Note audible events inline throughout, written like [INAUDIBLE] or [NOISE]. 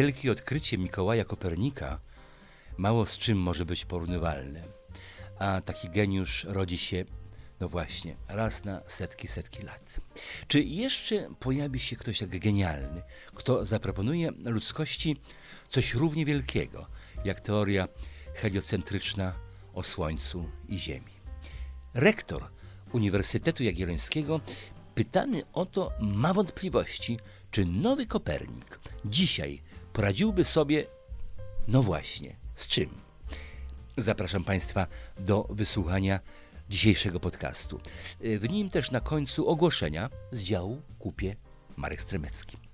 wielkie odkrycie Mikołaja Kopernika mało z czym może być porównywalne. A taki geniusz rodzi się, no właśnie, raz na setki, setki lat. Czy jeszcze pojawi się ktoś tak genialny, kto zaproponuje ludzkości coś równie wielkiego, jak teoria heliocentryczna o Słońcu i Ziemi? Rektor Uniwersytetu Jagiellońskiego, pytany o to, ma wątpliwości, czy nowy Kopernik dzisiaj poradziłby sobie, no właśnie, z czym? Zapraszam Państwa do wysłuchania dzisiejszego podcastu. W nim też na końcu ogłoszenia z działu Kupie Marek Stremecki.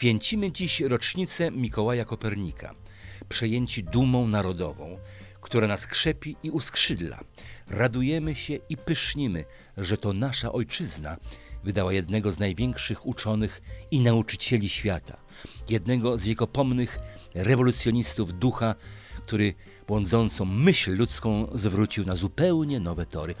Święcimy dziś rocznicę Mikołaja Kopernika, przejęci dumą narodową, która nas krzepi i uskrzydla. Radujemy się i pysznimy, że to nasza ojczyzna wydała jednego z największych uczonych i nauczycieli świata, jednego z wiekopomnych rewolucjonistów ducha, który błądzącą myśl ludzką zwrócił na zupełnie nowe tory.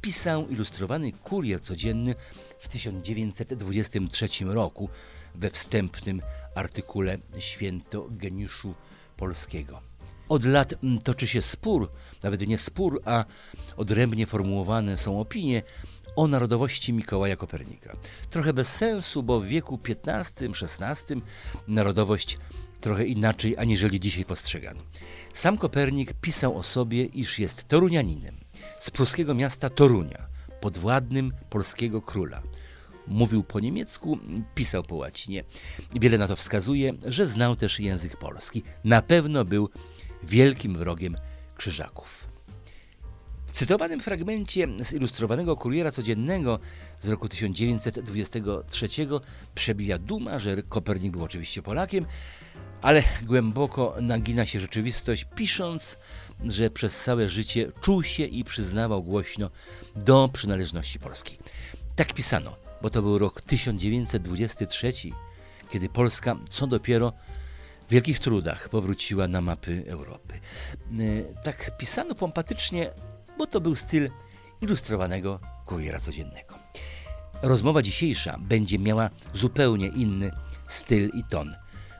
Pisał ilustrowany kurier codzienny w 1923 roku we wstępnym artykule Święto Geniuszu Polskiego. Od lat mm, toczy się spór, nawet nie spór, a odrębnie formułowane są opinie o narodowości Mikołaja Kopernika. Trochę bez sensu, bo w wieku XV-XVI narodowość trochę inaczej aniżeli dzisiaj postrzegano. Sam Kopernik pisał o sobie, iż jest torunianinem z pruskiego miasta Torunia, podwładnym polskiego króla. Mówił po niemiecku, pisał po łacinie. Wiele na to wskazuje, że znał też język polski. Na pewno był wielkim wrogiem krzyżaków. W cytowanym fragmencie z ilustrowanego kuriera codziennego z roku 1923 przebija duma, że Kopernik był oczywiście Polakiem, ale głęboko nagina się rzeczywistość, pisząc, że przez całe życie czuł się i przyznawał głośno do przynależności polskiej. Tak pisano, bo to był rok 1923, kiedy Polska, co dopiero w wielkich trudach powróciła na mapy Europy. E, tak pisano pompatycznie, bo to był styl ilustrowanego kuriera codziennego. Rozmowa dzisiejsza będzie miała zupełnie inny styl i ton,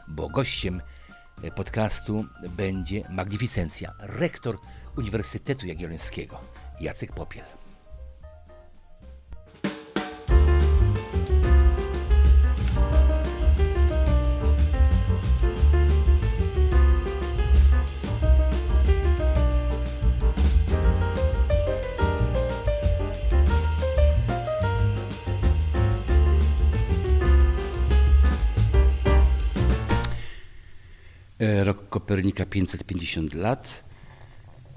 bo gościem podcastu będzie magnificencja, rektor Uniwersytetu Jagiellońskiego, Jacek Popiel. Rok Kopernika 550 lat.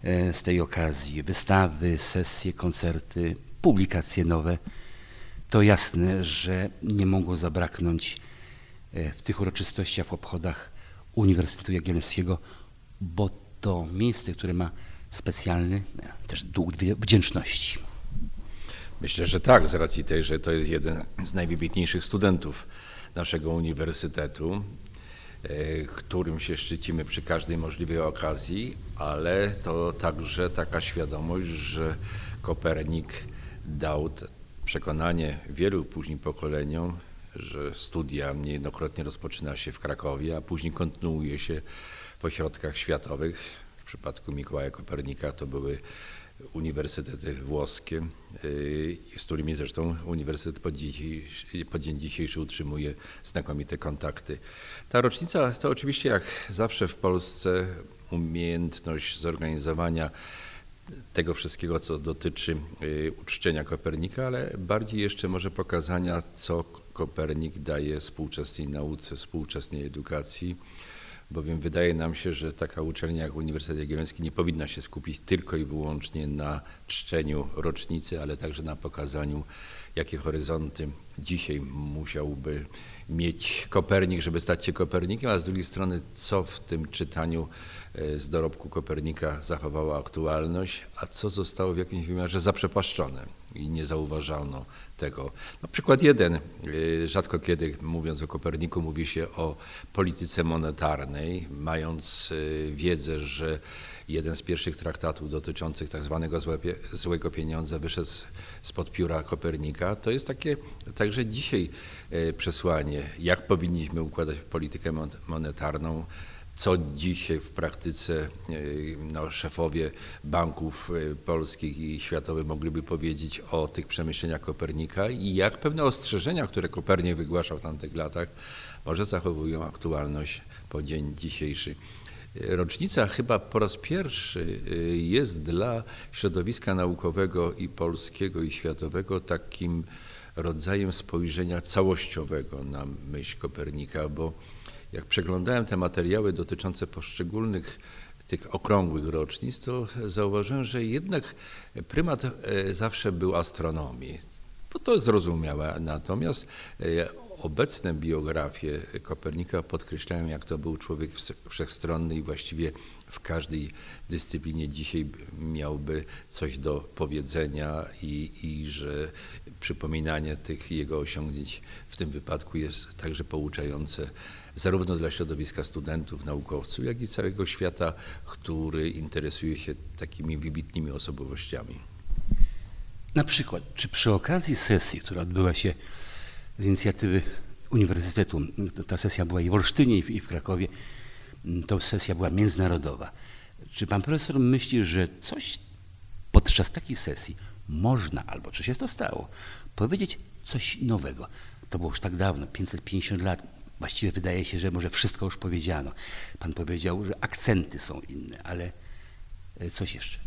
E, z tej okazji wystawy, sesje, koncerty, publikacje nowe. To jasne, że nie mogło zabraknąć e, w tych uroczystościach, w obchodach Uniwersytetu Jagiellońskiego, bo to miejsce, które ma specjalny też dług wdzięczności. Myślę, że tak, z racji tej, że to jest jeden z najwybitniejszych studentów naszego uniwersytetu. E, którym się szczycimy przy każdej możliwej okazji, ale to także taka świadomość, że Kopernik dał przekonanie wielu później pokoleniom, że studia niejednokrotnie rozpoczyna się w Krakowie, a później kontynuuje się w ośrodkach światowych. W przypadku Mikołaja Kopernika to były uniwersytety włoskie, y, z którymi zresztą Uniwersytet po, po dzień dzisiejszy utrzymuje znakomite kontakty. Ta rocznica to oczywiście jak zawsze w Polsce umiejętność zorganizowania tego wszystkiego, co dotyczy y, uczczenia Kopernika, ale bardziej jeszcze może pokazania, co Kopernik daje współczesnej nauce, współczesnej edukacji, bowiem wydaje nam się, że taka uczelnia jak Uniwersytet Jagielloński nie powinna się skupić tylko i wyłącznie na czczeniu rocznicy, ale także na pokazaniu, jakie horyzonty dzisiaj musiałby mieć Kopernik, żeby stać się Kopernikiem, a z drugiej strony, co w tym czytaniu e, z dorobku Kopernika zachowało aktualność, a co zostało w jakimś wymiarze zaprzepaszczone i nie zauważano tego. Na przykład jeden, e, rzadko kiedy mówiąc o Koperniku mówi się o polityce monetarnej, mając e, wiedzę, że jeden z pierwszych traktatów dotyczących tak zwanego złe, złego pieniądza wyszedł spod pióra Kopernika, to jest takie także dzisiaj e, przesłanie, jak powinniśmy układać politykę mon- monetarną, co dzisiaj w praktyce e, no, szefowie banków e, polskich i światowych mogliby powiedzieć o tych przemyśleniach Kopernika i jak pewne ostrzeżenia, które Kopernik wygłaszał w tamtych latach, może zachowują aktualność po dzień dzisiejszy. Rocznica chyba po raz pierwszy jest dla środowiska naukowego i polskiego i światowego takim rodzajem spojrzenia całościowego na myśl Kopernika, bo jak przeglądałem te materiały dotyczące poszczególnych tych okrągłych rocznic, to zauważyłem, że jednak prymat e, zawsze był astronomii. Bo to zrozumiałe. Natomiast e, obecne biografie Kopernika podkreślają, jak to był człowiek wszechstronny i właściwie w każdej dyscyplinie dzisiaj miałby coś do powiedzenia i, i że przypominanie tych jego osiągnięć w tym wypadku jest także pouczające zarówno dla środowiska studentów, naukowców, jak i całego świata, który interesuje się takimi wybitnymi osobowościami. Na przykład, czy przy okazji sesji, która odbyła się z inicjatywy Uniwersytetu, ta sesja była i w Olsztynie, i w, Krakowie, to sesja była międzynarodowa. Czy pan profesor myśli, że coś podczas takiej sesji można, albo czy się to stało, powiedzieć coś nowego? To było już tak dawno, 550 lat. Właściwie wydaje się, że może wszystko już powiedziano. Pan powiedział, że akcenty są inne, ale e, coś jeszcze.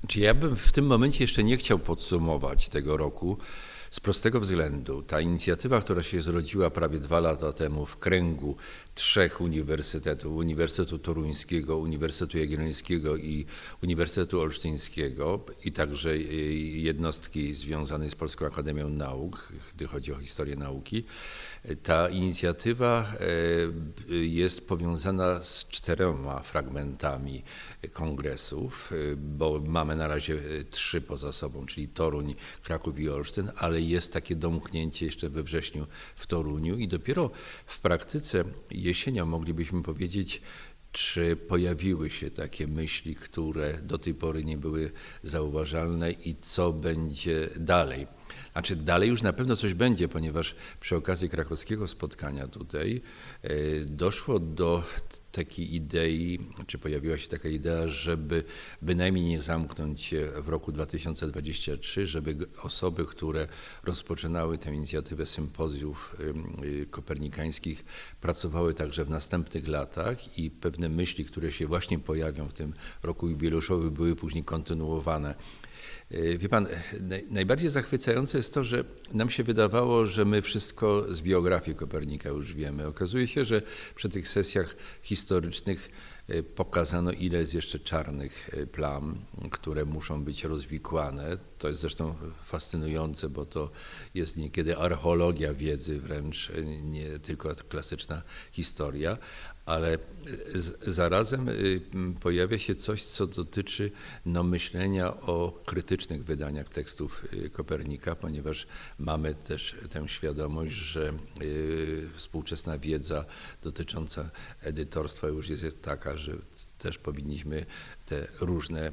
Znaczy ja bym w tym momencie jeszcze nie chciał podsumować tego roku z prostego względu. Ta inicjatywa, która się zrodziła prawie dwa lata temu w kręgu trzech uniwersytetów, Uniwersytetu Toruńskiego, Uniwersytetu Jagiellońskiego i Uniwersytetu Olsztyńskiego i także y, jednostki związanej z Polską Akademią Nauk, gdy chodzi o historię nauki, ta inicjatywa e, jest powiązana z czterema fragmentami kongresów, e, bo mamy na razie e, trzy poza sobą, czyli Toruń, Kraków i Olsztyn, ale jest takie domknięcie jeszcze we wrześniu w Toruniu i dopiero w praktyce jesienią moglibyśmy powiedzieć, czy pojawiły się takie myśli, które do tej pory nie były zauważalne i co będzie dalej. Znaczy dalej już na pewno coś będzie, ponieważ przy okazji krakowskiego spotkania tutaj e, doszło do takiej idei, czy pojawiła się taka idea, żeby bynajmniej nie zamknąć się w roku 2023, żeby osoby, które rozpoczynały tę inicjatywę sympozjów ym, y, kopernikańskich, pracowały także w następnych latach i pewne myśli, które się właśnie pojawią w tym roku jubileuszowym, były później kontynuowane. E, Wie pan, naj- najbardziej zachwycające jest to, że nam się wydawało, że my wszystko z biografii Kopernika już wiemy. Okazuje się, że przy tych sesjach historycznych e, pokazano, ile jest jeszcze czarnych e, plam, które muszą być rozwikłane. To jest zresztą fascynujące, bo to jest niekiedy archeologia wiedzy wręcz, nie tylko klasyczna historia, ale zarazem y, pojawia się coś, co dotyczy no, myślenia o krytycznych wydaniach tekstów y, Kopernika, ponieważ mamy też tę świadomość, że y, współczesna wiedza dotycząca edytorstwa już jest, taka, że też powinniśmy te różne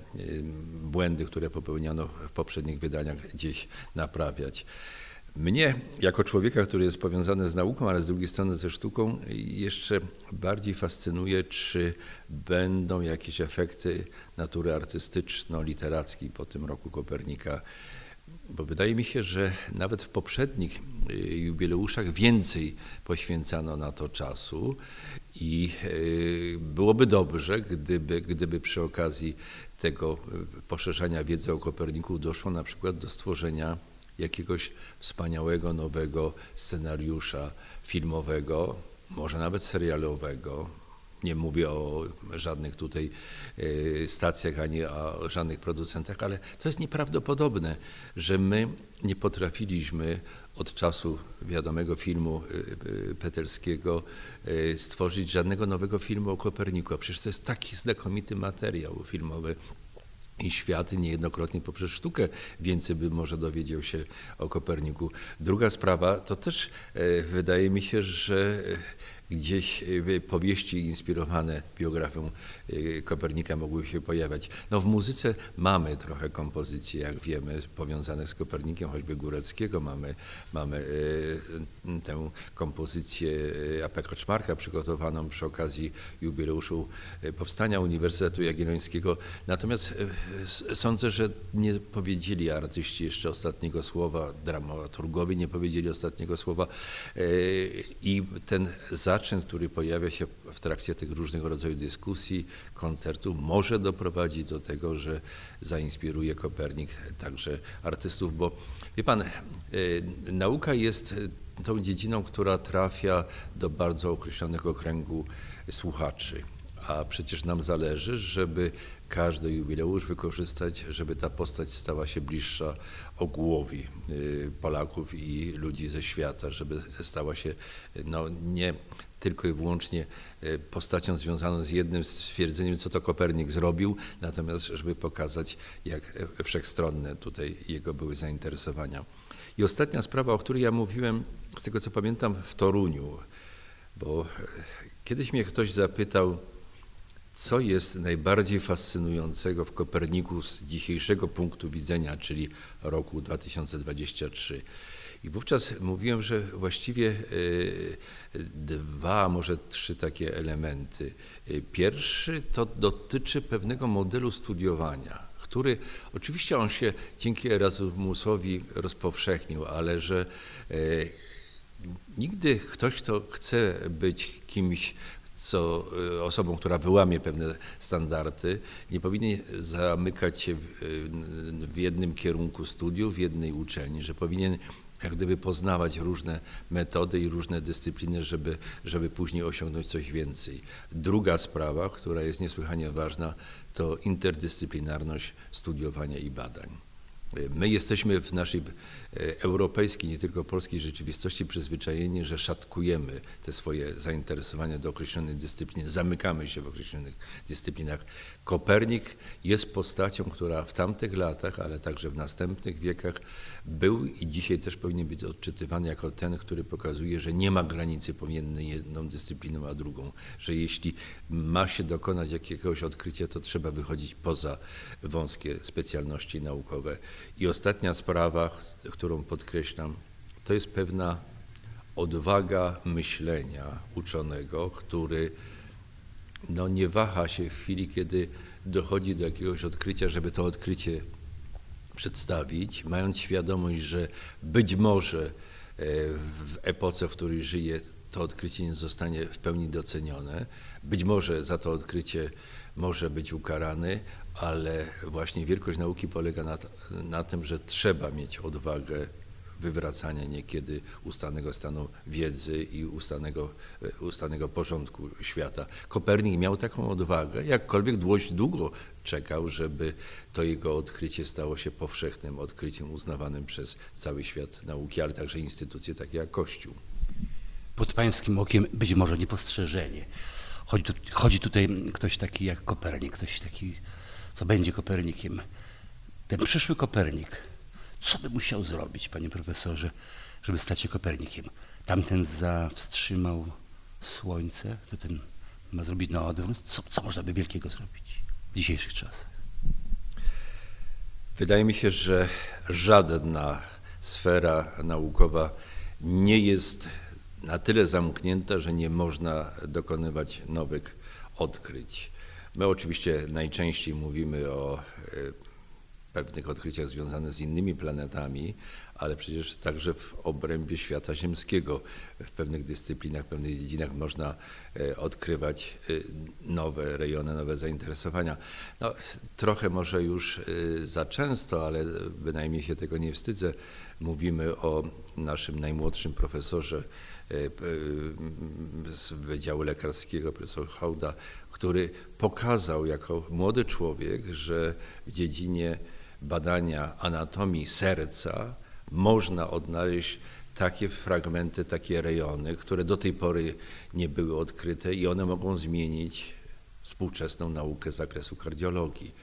błędy, które popełniano w poprzednich wydaniach gdzieś naprawiać. Mnie, jako człowieka, który jest powiązany z nauką, ale z drugiej strony ze sztuką, jeszcze bardziej fascynuje, czy będą jakieś efekty natury artystyczno-literackiej po tym roku Kopernika. Bo wydaje mi się, że nawet w poprzednich y, jubileuszach więcej poświęcano na to czasu i y, byłoby dobrze, gdyby, gdyby przy okazji tego y, poszerzania wiedzy o Koperniku doszło na przykład do stworzenia jakiegoś wspaniałego, nowego scenariusza filmowego, może nawet serialowego, nie mówię o żadnych tutaj e, stacjach ani o żadnych producentach, ale to jest nieprawdopodobne, że my nie potrafiliśmy od czasu wiadomego filmu e, e, Peterskiego stworzyć żadnego nowego filmu o Koperniku. A przecież to jest taki znakomity materiał filmowy. I świat niejednokrotnie poprzez sztukę więcej by może dowiedział się o Koperniku. Druga sprawa to też e, wydaje mi się, że e, gdzieś e, powieści inspirowane biografią e, Kopernika mogły się pojawiać. No w muzyce mamy trochę kompozycje, jak wiemy, powiązane z Kopernikiem, choćby Góreckiego. Mamy, mamy e, tę kompozycję A.P. Kaczmarka przygotowaną przy okazji jubileuszu powstania Uniwersytetu Jagiellońskiego. Natomiast sądzę, że nie powiedzieli artyści jeszcze ostatniego słowa, dramaturgowie nie powiedzieli ostatniego słowa i ten zaczyn, który pojawia się w trakcie tych różnego rodzaju dyskusji, koncertów, może doprowadzić do tego, że zainspiruje Kopernik także artystów, bo wie pan, e, nauka jest e, tą dziedziną, która trafia do bardzo określonego kręgu słuchaczy. A przecież nam zależy, żeby każdy jubileusz wykorzystać, żeby ta postać stała się bliższa ogółowi y, Polaków i ludzi ze świata, żeby stała się y, no, nie tylko i wyłącznie y, postacią związaną z jednym stwierdzeniem, co to Kopernik zrobił, natomiast żeby pokazać, jak wszechstronne tutaj jego były zainteresowania. I ostatnia sprawa, o której ja mówiłem, z tego co pamiętam, w Toruniu, bo kiedyś mnie ktoś zapytał, co jest najbardziej fascynującego w Koperniku z dzisiejszego punktu widzenia, czyli roku 2023. I wówczas mówiłem, że właściwie e, dwa, może trzy takie elementy. E, Pierwszy to dotyczy pewnego modelu studiowania, który oczywiście on się dzięki Erasmusowi rozpowszechnił, ale że e, Nigdy ktoś, kto chce być kimś, co, y, osobą, która wyłamie pewne standardy, nie powinien zamykać się w, y, w jednym kierunku studiów, w jednej uczelni, że powinien jak gdyby poznawać różne metody i różne dyscypliny, żeby, żeby później osiągnąć coś więcej. Druga sprawa, która jest niesłychanie ważna, to interdyscyplinarność studiowania i badań. My jesteśmy w naszej europejskiej, nie tylko polskiej rzeczywistości przyzwyczajeni, że szatkujemy te swoje zainteresowania do określonej dyscypliny, zamykamy się w określonych dyscyplinach. Kopernik jest postacią, która w tamtych latach, ale także w następnych wiekach był i dzisiaj też powinien być odczytywany jako ten, który pokazuje, że nie ma granicy pomiędzy jedną dyscypliną a drugą, że jeśli ma się dokonać jakiegoś odkrycia, to trzeba wychodzić poza wąskie specjalności naukowe. I ostatnia sprawa, którą podkreślam, to jest pewna odwaga myślenia uczonego, który no, nie waha się w chwili, kiedy dochodzi do jakiegoś odkrycia, żeby to odkrycie przedstawić, mając świadomość, że być może e, w epoce, w której żyje, to odkrycie nie zostanie w pełni docenione. Być może za to odkrycie może być ukarany, ale właśnie wielkość nauki polega na, na tym, że trzeba mieć odwagę wywracania niekiedy ustanego stanu wiedzy i ustanego, e, ustanego porządku świata. Kopernik miał taką odwagę, jakkolwiek dość długo czekał, żeby to jego odkrycie stało się powszechnym odkryciem uznawanym przez cały świat nauki, ale także instytucje takie jak Kościół. Pod pańskim okiem być może niepostrzeżenie. Chodzi, tu, chodzi tutaj ktoś taki jak Kopernik, ktoś taki, co będzie Kopernikiem. Ten przyszły Kopernik, co by musiał zrobić, panie profesorze, żeby stać się Kopernikiem? Tamten zawstrzymał słońce, to ten ma zrobić na odwrót. Co, co można by wielkiego zrobić w dzisiejszych czasach? Wydaje mi się, że żadna sfera naukowa nie jest na tyle zamknięta, że nie można dokonywać nowych odkryć. My oczywiście najczęściej mówimy o e, pewnych odkryciach związanych z innymi planetami, ale przecież także w obrębie świata ziemskiego, w pewnych dyscyplinach, w pewnych dziedzinach można e, odkrywać e, nowe rejony, nowe zainteresowania. No, trochę może już za często, ale bynajmniej się tego nie wstydzę, mówimy o naszym najmłodszym profesorze z Wydziału Lekarskiego, profesor Hauda, który pokazał jako młody człowiek, że w dziedzinie badania anatomii serca można odnaleźć takie fragmenty, takie rejony, które do tej pory nie były odkryte i one mogą zmienić współczesną naukę z zakresu kardiologii.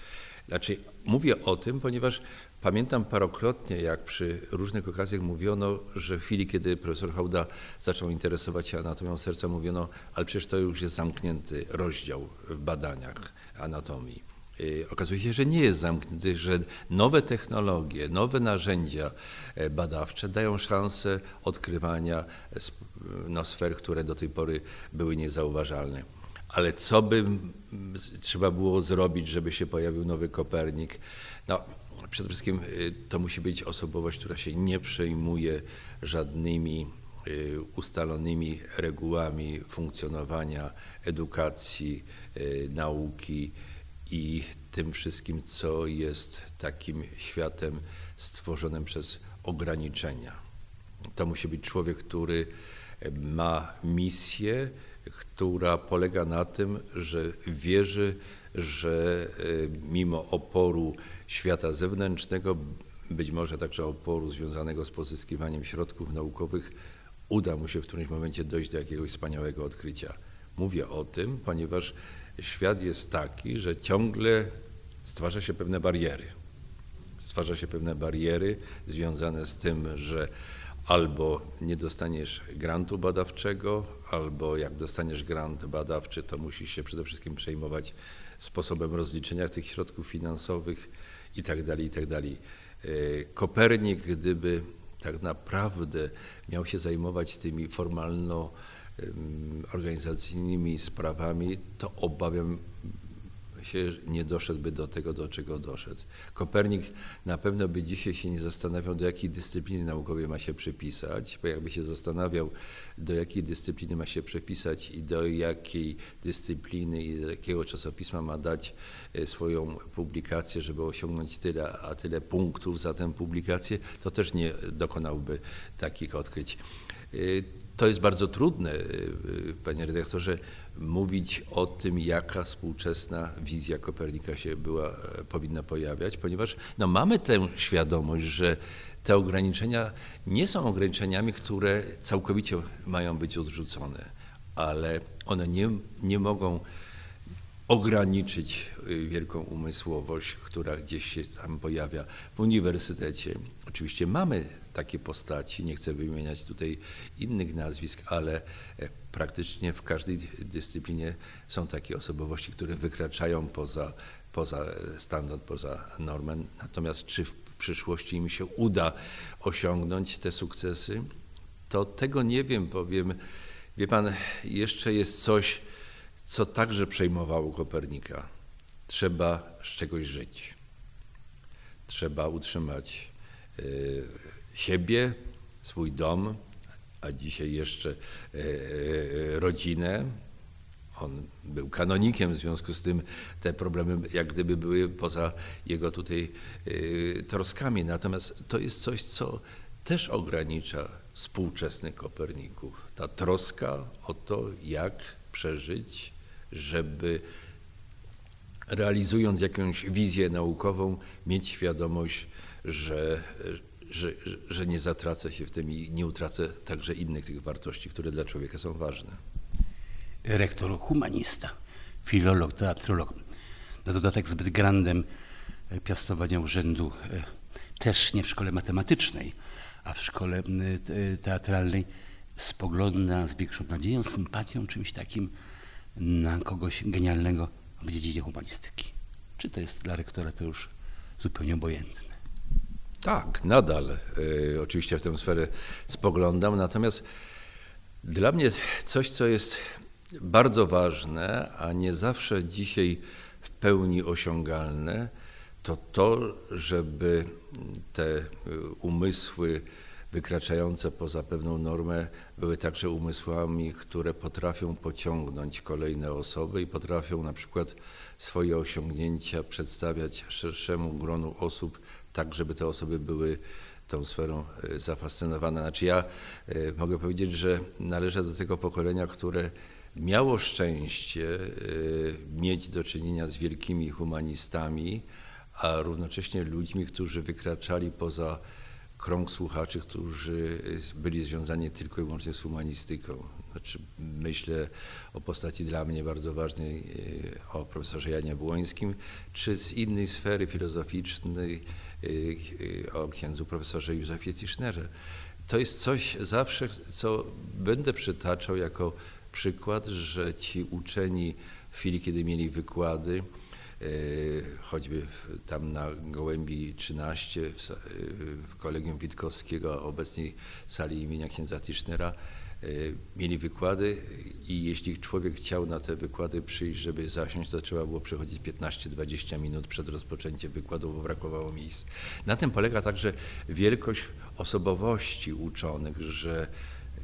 Znaczy, mówię o tym, ponieważ pamiętam parokrotnie, jak przy różnych okazjach mówiono, że w chwili, kiedy profesor Hauda zaczął interesować się anatomią serca, mówiono, ale przecież to już jest zamknięty rozdział w badaniach anatomii. Y, Okazuje się, że nie jest zamknięty, że nowe technologie, nowe narzędzia e, badawcze dają szansę odkrywania no, sfer, które do tej pory były niezauważalne. Ale co by trzeba było zrobić, żeby się pojawił nowy Kopernik? No, przede wszystkim y, to musi być osobowość, która się nie przejmuje żadnymi y, ustalonymi regułami funkcjonowania edukacji, y, nauki i tym wszystkim, co jest takim światem stworzonym przez ograniczenia. To musi być człowiek, który ma misję, która polega na tym, że wierzy, że e, mimo oporu świata zewnętrznego, być może także oporu związanego z pozyskiwaniem środków naukowych, uda mu się w którymś momencie dojść do jakiegoś wspaniałego odkrycia. Mówię o tym, ponieważ świat jest taki, że ciągle stwarza się pewne bariery stwarza się pewne bariery związane z tym, że albo nie dostaniesz grantu badawczego, albo jak dostaniesz grant badawczy, to musisz się przede wszystkim przejmować sposobem rozliczenia tych środków finansowych i tak dalej, i tak. E, Kopernik, gdyby tak naprawdę miał się zajmować tymi formalno organizacyjnymi sprawami, to obawiam się nie doszedłby do tego, do czego doszedł. Kopernik na pewno by dzisiaj się nie zastanawiał, do jakiej dyscypliny naukowej ma się przypisać, bo jakby się zastanawiał, do jakiej dyscypliny ma się przepisać i do jakiej dyscypliny i do jakiego czasopisma ma dać e, swoją publikację, żeby osiągnąć tyle, a tyle punktów za tę publikację, to też nie dokonałby takich odkryć. Y, To jest bardzo trudne, y, panie redaktorze, mówić o tym, jaka współczesna wizja Kopernika się była, e, powinna pojawiać, ponieważ no, mamy tę świadomość, że te ograniczenia nie są ograniczeniami, które całkowicie mają być odrzucone, ale one nie, nie mogą ograniczyć y, wielką umysłowość, która gdzieś się tam pojawia w uniwersytecie. Oczywiście mamy takie postaci, nie chcę wymieniać tutaj innych nazwisk, ale e, praktycznie w każdej dyscyplinie są takie osobowości, które wykraczają poza, poza standard, poza normę. Natomiast czy w przyszłości im się uda osiągnąć te sukcesy, to tego nie wiem, powiem. Wie pan, jeszcze jest coś, co także przejmowało Kopernika. Trzeba z czegoś żyć. Trzeba utrzymać y, siebie, swój dom, a dzisiaj jeszcze y, y, rodzinę. On był kanonikiem, w związku z tym te problemy jak gdyby były poza jego tutaj y, troskami. Natomiast to jest coś, co też ogranicza współczesnych Koperników. Ta troska o to, jak przeżyć, żeby realizując jakąś wizję naukową, mieć świadomość, że, że, że nie zatracę się w tym i nie utracę także innych tych wartości, które dla człowieka są ważne. rektor humanista, filolog, teatrolog. Na dodatek zbyt grandem e, piastowania urzędu e, też nie w szkole matematycznej, a w szkole te- teatralnej spogląda z większą nadzieją, sympatią, czymś takim na kogoś genialnego w dziedzinie humanistyki. Czy to jest dla rektora to już zupełnie obojętne? Tak, nadal y, oczywiście w tę sferę spoglądam, natomiast dla mnie coś, co jest bardzo ważne, a nie zawsze dzisiaj w pełni osiągalne, to to, żeby te y, umysły wykraczające poza pewną normę były także umysłami, które potrafią pociągnąć kolejne osoby i potrafią na przykład swoje osiągnięcia przedstawiać szerszemu gronu osób, tak żeby te osoby były tą sferą y, zafascynowane. Znaczy ja y, mogę powiedzieć, że należę do tego pokolenia, które miało szczęście y, mieć do czynienia z wielkimi humanistami, a równocześnie ludźmi, którzy wykraczali poza krąg słuchaczy, którzy byli związani tylko i wyłącznie z humanistyką. Znaczy, myślę o postaci dla mnie bardzo ważnej, y, o profesorze Janie Błońskim, czy z innej sfery filozoficznej, y, y, o księdzu profesorze Józefie Tischnerze. To jest coś zawsze, co będę przytaczał jako przykład, że ci uczeni w chwili, kiedy mieli wykłady, choćby tam na Gołębi 13 w, Kolegium Witkowskiego, a obecnej sali imienia księdza Tischnera, mieli wykłady i jeśli człowiek chciał na te wykłady przyjść, żeby zasiąść, to trzeba było przechodzić 15-20 minut przed rozpoczęciem wykładu, bo brakowało miejsc. Na tym polega także wielkość osobowości uczonych, że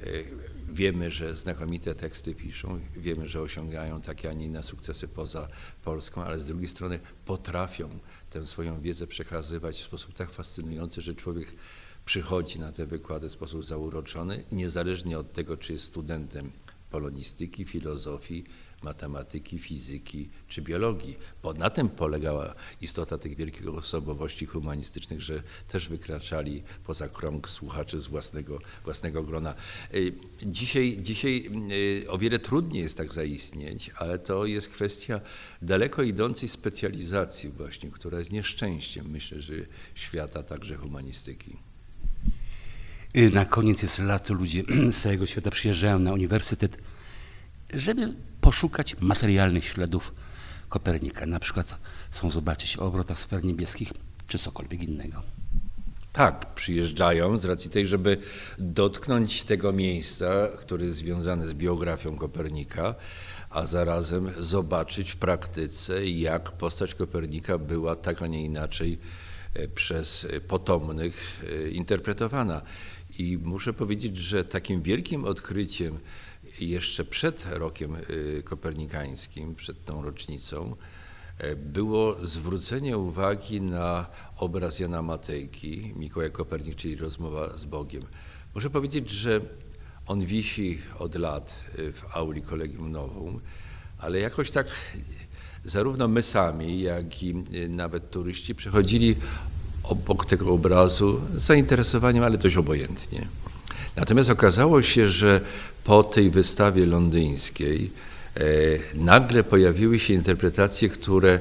y, Wiemy, że znakomite teksty piszą, wiemy, że osiągają takie, a nie inne sukcesy poza Polską, ale z drugiej strony potrafią tę swoją wiedzę przekazywać w sposób tak fascynujący, że człowiek przychodzi na te wykłady w sposób zauroczony, niezależnie od tego, czy jest studentem polonistyki, filozofii, matematyki, fizyki czy biologii, bo na tym polegała istota tych wielkich osobowości humanistycznych, że też wykraczali poza krąg słuchaczy z własnego, własnego grona. Y, Dzisiaj, dzisiaj y, o wiele trudniej jest tak zaistnieć, ale to jest kwestia daleko idącej specjalizacji właśnie, która jest nieszczęściem, myślę, że świata także humanistyki. Na koniec jest lato, ludzie [CLEARS THROAT] z całego świata przyjeżdżają na uniwersytet, żeby poszukać materialnych śladów Kopernika. Na przykład chcą zobaczyć o obrotach sfer niebieskich, czy cokolwiek innego. Tak, przyjeżdżają z racji tej, żeby dotknąć tego miejsca, które jest związane z biografią Kopernika, a zarazem zobaczyć w praktyce, jak postać Kopernika była tak, a nie inaczej e, przez potomnych e, interpretowana. I muszę powiedzieć, że takim wielkim odkryciem jeszcze przed rokiem e, kopernikańskim, przed tą rocznicą, e, było zwrócenie uwagi na obraz Jana Matejki, Mikołaj Kopernik, czyli rozmowa z Bogiem. Muszę powiedzieć, że on wisi od lat y, w auli Kolegium Novum, ale jakoś tak zarówno my sami, jak i y, nawet turyści przechodzili obok tego obrazu z zainteresowaniem, ale dość obojętnie. Natomiast okazało się, że po tej wystawie londyńskiej e, nagle pojawiły się interpretacje, które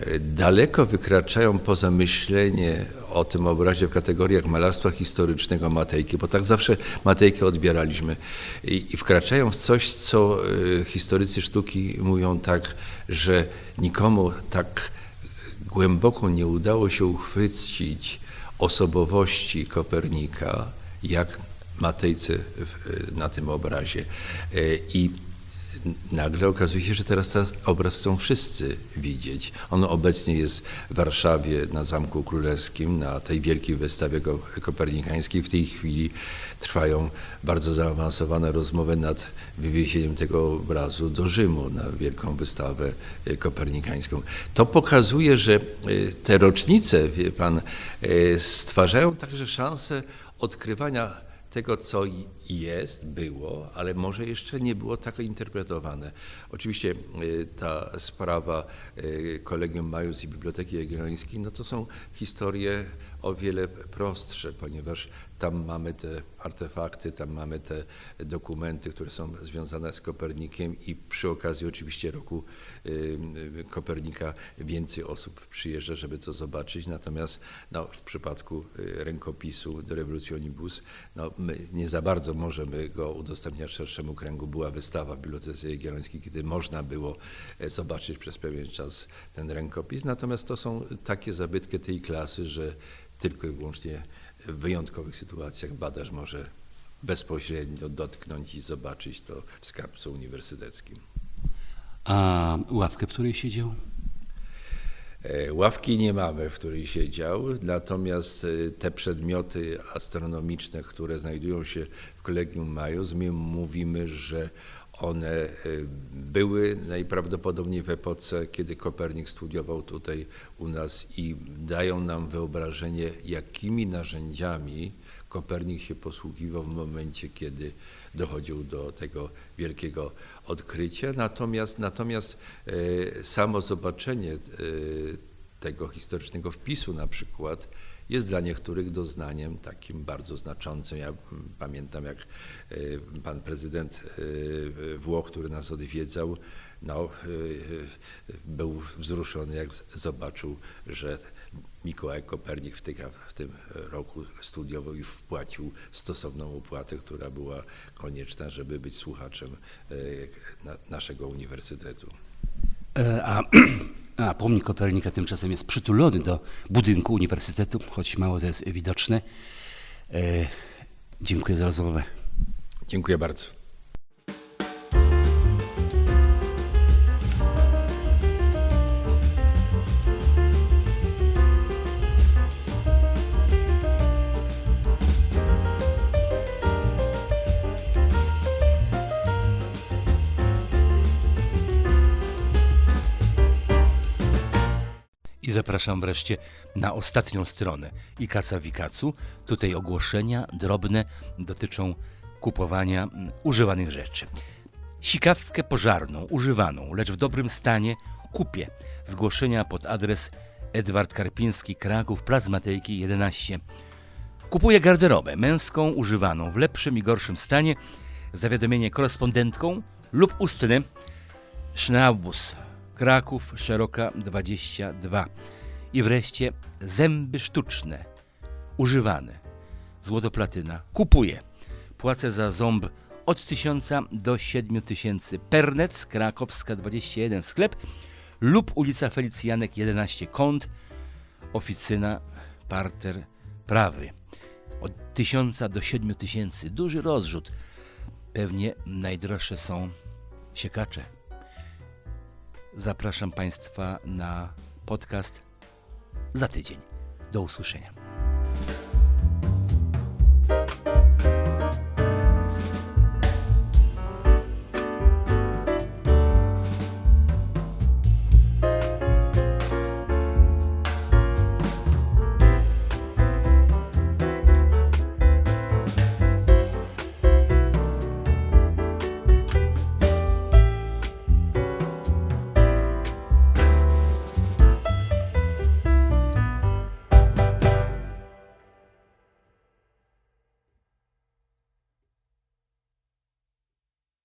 e, daleko wykraczają poza myślenie o tym obrazie w kategoriach malarstwa historycznego Matejki, bo tak zawsze Matejkę odbieraliśmy i, i wkraczają w coś, co e, historycy sztuki mówią tak, że nikomu tak głęboko nie udało się uchwycić osobowości Kopernika, jak Matejce na tym obrazie. E, I nagle okazuje się, że teraz ten obraz chcą wszyscy widzieć. On obecnie jest w Warszawie na Zamku Królewskim, na tej wielkiej wystawie ko- kopernikańskiej. W tej chwili trwają bardzo zaawansowane rozmowy nad wywiezieniem tego obrazu do Rzymu na wielką wystawę e, kopernikańską. To pokazuje, że e, te rocznice, wie pan, e, stwarzają także szansę odkrywania tego, co jest, było, ale może jeszcze nie było tak interpretowane. Oczywiście y, ta sprawa y, Kolegium Majus i Biblioteki Jagiellońskiej, no to są historie o wiele prostsze, ponieważ tam mamy te artefakty, tam mamy te dokumenty, które są związane z Kopernikiem i przy okazji oczywiście roku y, y, Kopernika więcej osób przyjeżdża, żeby to zobaczyć. Natomiast no, w przypadku y, rękopisu Revolutionibus, no, my nie za bardzo możemy go udostępniać szerszemu kręgu. Była wystawa w Bibliotece Jagiellońskiej, kiedy można było zobaczyć przez pewien czas ten rękopis. Natomiast to są takie zabytki tej klasy, że tylko i wyłącznie w wyjątkowych sytuacjach badacz może bezpośrednio dotknąć i zobaczyć to w skarbcu uniwersyteckim. A ławkę, w której siedział? E, Ławki nie mamy, w której siedział, natomiast e, te przedmioty astronomiczne, które znajdują się w Kolegium Majus, my mówimy, że one e, były najprawdopodobniej w epoce, kiedy Kopernik studiował tutaj u nas i dają nam wyobrażenie, jakimi narzędziami Kopernik się posługiwał w momencie, kiedy dochodził do tego wielkiego odkrycia. Natomiast, natomiast e, samo zobaczenie e, tego historycznego wpisu na przykład jest dla niektórych doznaniem takim bardzo znaczącym. Ja pamiętam, jak e, pan prezydent e, Włoch, który nas odwiedzał, no, e, był wzruszony, jak zobaczył, że Mikołaj Kopernik w, tych, w tym roku studiował i wpłacił stosowną opłatę, która była konieczna, żeby być słuchaczem na, naszego uniwersytetu. E, A, [CLEARS THROAT] a pomnik Kopernika tymczasem jest przytulony do budynku uniwersytetu, choć mało to jest widoczne. E, Dziękuję za rozmowę. Dziękuję bardzo. I zapraszam wreszcie na ostatnią stronę Ikaca Wikacu. Tutaj ogłoszenia drobne dotyczą kupowania używanych rzeczy. Sikawkę pożarną, używaną, lecz w dobrym stanie kupię. Zgłoszenia pod adres Edward Karpiński, Kraków, Plac Matejki 11. Kupuję garderobę męską, używaną w lepszym i gorszym stanie. Zawiadomienie korespondentką lub ustny Schnaubus, Kraków, Szeroka 22. I wreszcie zęby sztuczne, używane, złotoplatyna. Kupuję. Płacę za ząb od 1000 do 7000. Pernec, Krakowska 21 sklep lub ulica Felicjanek 11 kąt, oficyna, parter prawy. Od 1000 do 7000. Duży rozrzut. Pewnie najdroższe są siekacze. Zapraszam Państwa na podcast za tydzień. Do usłyszenia.